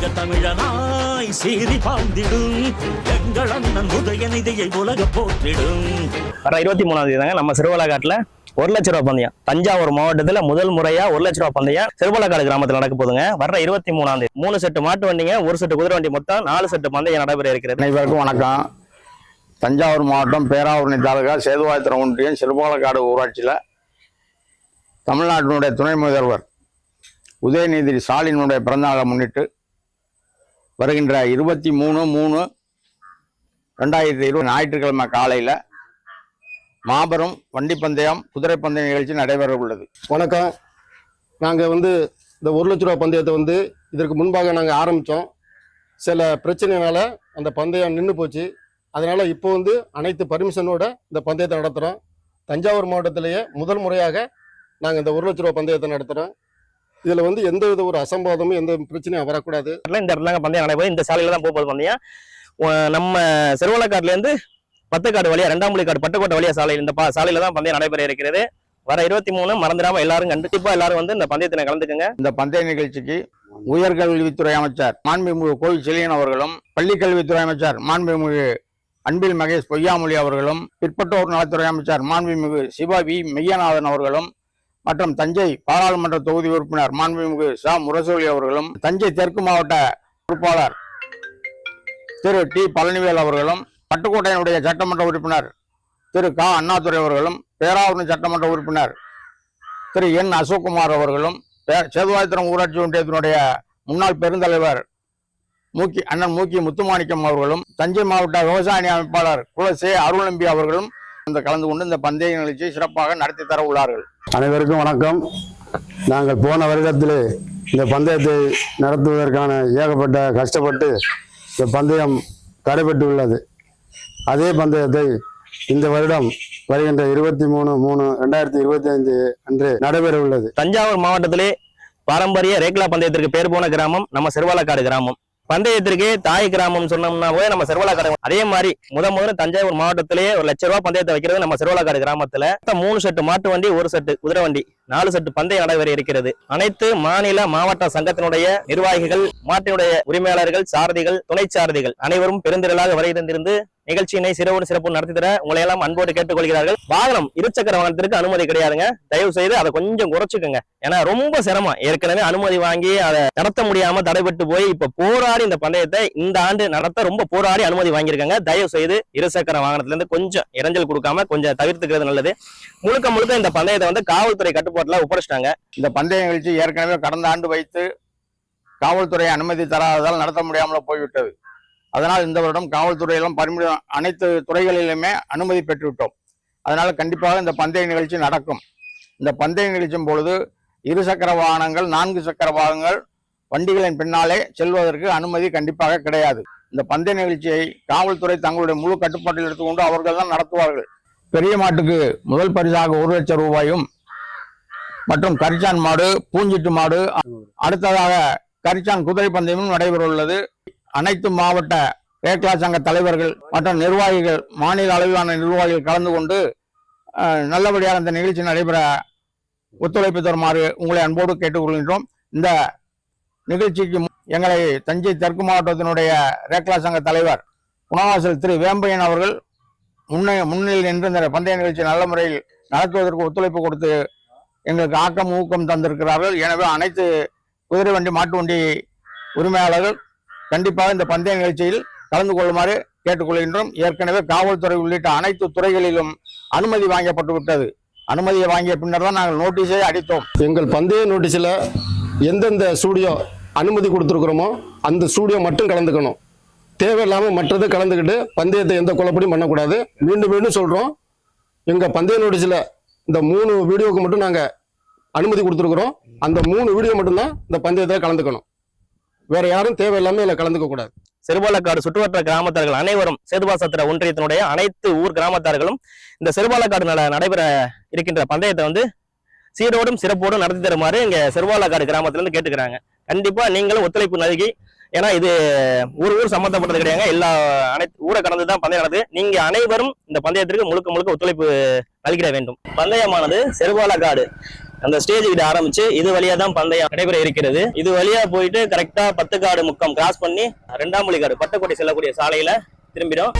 தங்க தமிழனாய் சீறி பாய்ந்திடும் எங்கள் அண்ணன் உதயநிதியை உலக போற்றிடும். வர இருபத்தி மூணாம் தேதி தாங்க நம்ம சிறுவலக்காட்டுல ஒரு லட்ச ரூபா பந்தயம். தஞ்சாவூர் மாவட்டத்துல முதல் முறையா ஒரு லட்ச ரூபா பந்தயம் சிறுவலக்காடு கிராமத்துல நடக்க போதுங்க வர்ற இருபத்தி மூணாம் தேதி மூணு செட்டு மாட்டு வண்டிங்க ஒரு செட்டு குதிரை வண்டி மொத்தம் நாலு செட்டு பந்தயம் நடைபெற இருக்கிறது. அனைவருக்கும் வணக்கம். தஞ்சாவூர் மாவட்டம் பேராவூரணி தாலுகா சேதுவாயத்திரம் ஒன்றியம் சிறுபாலக்காடு ஊராட்சியில் தமிழ்நாட்டினுடைய துணை முதல்வர் உதயநிதி ஸ்டாலினுடைய பிறந்தநாளை முன்னிட்டு வருகின்ற இருபத்தி மூணு மூணு ரெண்டாயிரத்தி இருபது ஞாயிற்றுக்கிழமை காலையில் மாபெரும் வண்டி பந்தயம் குதிரை பந்தய நிகழ்ச்சி நடைபெற உள்ளது. வணக்கம். நாங்கள் வந்து இந்த ஒரு லட்ச ரூபா பந்தயத்தை வந்து இதற்கு முன்பாக நாங்கள் ஆரம்பித்தோம் சில பிரச்சனைனால அந்த பந்தயம் நின்று போச்சு. அதனால் இப்போ வந்து அனைத்து பர்மிஷனோட இந்த பந்தயத்தை நடத்துகிறோம் தஞ்சாவூர் மாவட்டத்திலேயே முதல் முறையாக நாங்கள் இந்த ஒரு லட்ச ரூபா பந்தயத்தை நடத்துகிறோம் இதில் வந்து எந்த வித ஒரு அசம்பாதமும் எந்த பிரச்சனையும் வரக்கூடாது. இந்த இடத்துல பந்தயம் நடைபெறும் இந்த சாலையில தான் போகுது பந்தயம் நம்ம சிறுவலக்காட்டுல இருந்து பத்துக்காடு வழியா ரெண்டாம் காடு பட்டுக்கோட்டை வழியா சாலை இந்த பா- சாலையில தான் பந்தயம் நடைபெற இருக்கிறது. வர இருபத்தி மூணு மறந்துடாம எல்லாரும் கண்டிப்பா எல்லாரும் வந்து இந்த பந்தயத்துல கலந்துக்கங்க. இந்த பந்தய நிகழ்ச்சிக்கு உயர்கல்வித்துறை அமைச்சர் மாண்புமிகு கோவில் செழியன் அவர்களும் பள்ளிக்கல்வித்துறை அமைச்சர் மாண்புமிகு அன்பில் மகேஷ் பொய்யாமொழி அவர்களும் பிற்பட்டோர் நலத்துறை அமைச்சர் மாண்புமிகு சிவா வி மெய்யநாதன் அவர்களும் மற்றும் தஞ்சை பாராளுமன்ற தொகுதி உறுப்பினர் மாண்புமிகு சா. முரசொலி அவர்களும் தஞ்சை தெற்கு மாவட்ட பொறுப்பாளர் திரு. டி. பழனிவேல் அவர்களும் பட்டுக்கோட்டையினுடைய சட்டமன்ற உறுப்பினர் திரு. கா. அண்ணாதுரை அவர்களும் பேராவூரணி சட்டமன்ற உறுப்பினர் திரு. என். அசோக்குமார் அவர்களும் சேதுவாயத்திரம் ஊராட்சி ஒன்றியத்தினுடைய முன்னாள் பெருந்தலைவர் மூக்கி அண்ணன் மூக்கி முத்துமாணிக்கம் அவர்களும் தஞ்சை மாவட்ட விவசாய அமைப்பாளர் குலசே அருள்நம்பி அவர்களும் இந்த கலந்து கொண்டு இந்த பந்தய நிகழ்ச்சியை சிறப்பாக நடத்தி தர உள்ளார்கள். அனைவருக்கும் வணக்கம். நாங்கள் போன வருடத்திலே இந்த பந்தயத்தை நடத்துவதற்கான ஏகப்பட்ட கஷ்டப்பட்டு இந்த பந்தயம் தடைபட்டு உள்ளது. அதே பந்தயத்தை இந்த வருடம் வருகின்ற இருபத்தி மூணு மூணு ரெண்டாயிரத்தி இருபத்தி ஐந்து அன்று நடைபெற உள்ளது. தஞ்சாவூர் மாவட்டத்திலே பாரம்பரிய ரேக்லா பந்தயத்திற்கு பேர் போன கிராமம் நம்ம சிறுவாலக்காடு கிராமம். பந்தயத்திற்கு தாய் கிராமம் சொன்னோம்னா போய் நம்ம செர்வலாக்காடு அதே மாதிரி முத முதல்ல தஞ்சாவூர் மாவட்டத்திலேயே ஒரு லட்ச ரூபாய் பந்தயத்தை வைக்கிறது நம்ம செர்வலாக்காடு கிராமத்துல. மூணு செட்டு மாட்டு வண்டி ஒரு செட்டு குதிரை வண்டி நாலு செட்டு பந்தயம் நடைபெற இருக்கிறது. அனைத்து மாநில மாவட்ட சங்கத்தினுடைய நிர்வாகிகள் மாட்டினுடைய உரிமையாளர்கள் சாரதிகள் துணை சாரதிகள் அனைவரும் பெருந்திரளாக வரை இருந்திருந்து நிகழ்ச்சியினை சிறவோடு சிறப்பு நடத்தி தர உங்களை எல்லாம் அன்போடு கேட்டுக்கொள்கிறார்கள். வாகனம் இருசக்கர வாகனத்திற்கு அனுமதி கிடையாதுங்க. தயவு செய்து அதை கொஞ்சம் குறைச்சுக்கோங்க. ஏன்னா ரொம்ப சிரமம். ஏற்கனவே அனுமதி வாங்கி அதை நடத்த முடியாம தடைபட்டு போய் இப்ப போராடி இந்த பந்தயத்தை இந்த ஆண்டு நடத்த ரொம்ப போராடி அனுமதி வாங்கியிருக்காங்க. தயவு செய்து இருசக்கர வாகனத்துல இருந்து கொஞ்சம் இறஞ்சல் கொடுக்காம கொஞ்சம் தவிர்த்துக்கிறது நல்லது. முழுக்க முழுக்க இந்த பந்தயத்தை வந்து காவல்துறை கட்டுப்பாட்டுல ஒப்படைச்சிட்டாங்க. இந்த பந்தய நிகழ்ச்சி ஏற்கனவே கடந்த ஆண்டு வைத்து காவல்துறை அனுமதி தராததால் நடத்த முடியாமல் போய்விட்டது. அதனால் இந்த வருடம் காவல்துறையிலும் பரிமிடம் அனைத்து துறைகளிலுமே அனுமதி பெற்றுவிட்டோம். அதனால் கண்டிப்பாக இந்த பந்தய நிகழ்ச்சி நடக்கும். இந்த பந்தய நிகழ்ச்சியும் பொழுது இரு சக்கர வாகனங்கள் நான்கு சக்கர வாகனங்கள் வண்டிகளின் பின்னாலே செல்வதற்கு அனுமதி கண்டிப்பாக கிடையாது. இந்த பந்தய நிகழ்ச்சியை காவல்துறை தங்களுடைய முழு கட்டுப்பாட்டில் எடுத்துக்கொண்டு அவர்கள் தான் நடத்துவார்கள். பெரிய மாட்டுக்கு முதல் பரிசாக ஒரு லட்சம் ரூபாயும் மற்றும் கரிச்சான் மாடு பூஞ்சிட்டு மாடு அடுத்ததாக கரிச்சான் குதிரை பந்தயமும் நடைபெற உள்ளது அனைத்து மாவட்ட ரேக்லா சங்க தலைவர்கள் மற்றும் நிர்வாகிகள் மாநில அளவிலான நிர்வாகிகள் கலந்து கொண்டு நல்லபடியாக இந்த நிகழ்ச்சி நடைபெற ஒத்துழைப்பு தருமாறு உங்களை அன்போடு கேட்டுக்கொள்கின்றோம். இந்த நிகழ்ச்சிக்கு எங்களை தஞ்சை தெற்கு மாவட்டத்தினுடைய ரேக்லா சங்க தலைவர் குணவாசல் திரு வேம்பையன் அவர்கள் முன்னே முன்னிலையில் நின்று இந்த பந்தய நிகழ்ச்சி நல்ல முறையில் நடத்துவதற்கு ஒத்துழைப்பு கொடுத்து எங்களுக்கு ஆக்கம் ஊக்கம் தந்திருக்கிறார்கள். எனவே அனைத்து குதிரை வண்டி மாட்டு வண்டி உரிமையாளர்கள் கண்டிப்பாக இந்த பந்தய நிகழ்ச்சியில் கலந்து கொள்ளுமாறு கேட்டுக்கொள்கின்றோம். ஏற்கனவே காவல்துறை உள்ளிட்ட அனைத்து துறைகளிலும் அனுமதி வாங்கப்பட்டு விட்டது. அனுமதியை வாங்கிய பின்னர் தான் நாங்கள் நோட்டீஸை அடித்தோம். எங்கள் பந்தய நோட்டீஸில் எந்தெந்த ஸ்டூடியோ அனுமதி கொடுத்துருக்குறோமோ அந்த ஸ்டூடியோ மட்டும் கலந்துக்கணும். தேவையில்லாமல் மற்றது கலந்துக்கிட்டு பந்தயத்தை எந்த குழப்படியும் பண்ணக்கூடாது. மீண்டும் மீண்டும் சொல்கிறோம் எங்கள் பந்தய நோட்டீஸில் இந்த மூணு வீடியோவுக்கு மட்டும் நாங்கள் அனுமதி கொடுத்துருக்குறோம். அந்த மூணு வீடியோ மட்டும்தான் இந்த பந்தயத்தில் கலந்துக்கணும். வேற யாரும் தேவையில்லாமல் இதுல கலந்துக்க கூடாது. சிறுபாலக்காடு சுற்றுவட்ட கிராமத்தார்கள் அனைவரும் சேதுபாசத்திர ஒன்றியத்தினுடைய அனைத்து ஊர் கிராமத்தார்களும் இந்த சிறுபாலக்காடு நடைபெற இருக்கின்ற பந்தயத்தை வந்து சீரோடும் சிறப்போடும் நடத்தி தருமாறு இங்க சிறுபாலக்காடு கிராமத்திலிருந்து கேட்டுக்கிறாங்க. கண்டிப்பா நீங்களும் ஒத்துழைப்பு நல்கி ஏன்னா இது ஊர் ஊர் சம்மந்தப்பட்டது கிடையாது எல்லா அனைத்து ஊரை கடந்து தான் பந்தயம் நடக்குது. நீங்க அனைவரும் இந்த பந்தயத்திற்கு முழுக்க முழுக்க ஒத்துழைப்பு நல்கிட வேண்டும். பந்தயமானது செருபாலக்காடு. அந்த ஸ்டேஜ் கிட்ட ஆரம்பிச்சு இது வழியா தான் பந்தயம் நடைபெற இருக்கிறது. இது வழியா போயிட்டு கரெக்டா பத்து காடு முக்கம் கிராஸ் பண்ணி ரெண்டாம் மொழி காடு பட்டுக்கோட்டை செல்லக்கூடிய சாலையில திரும்பிடும்.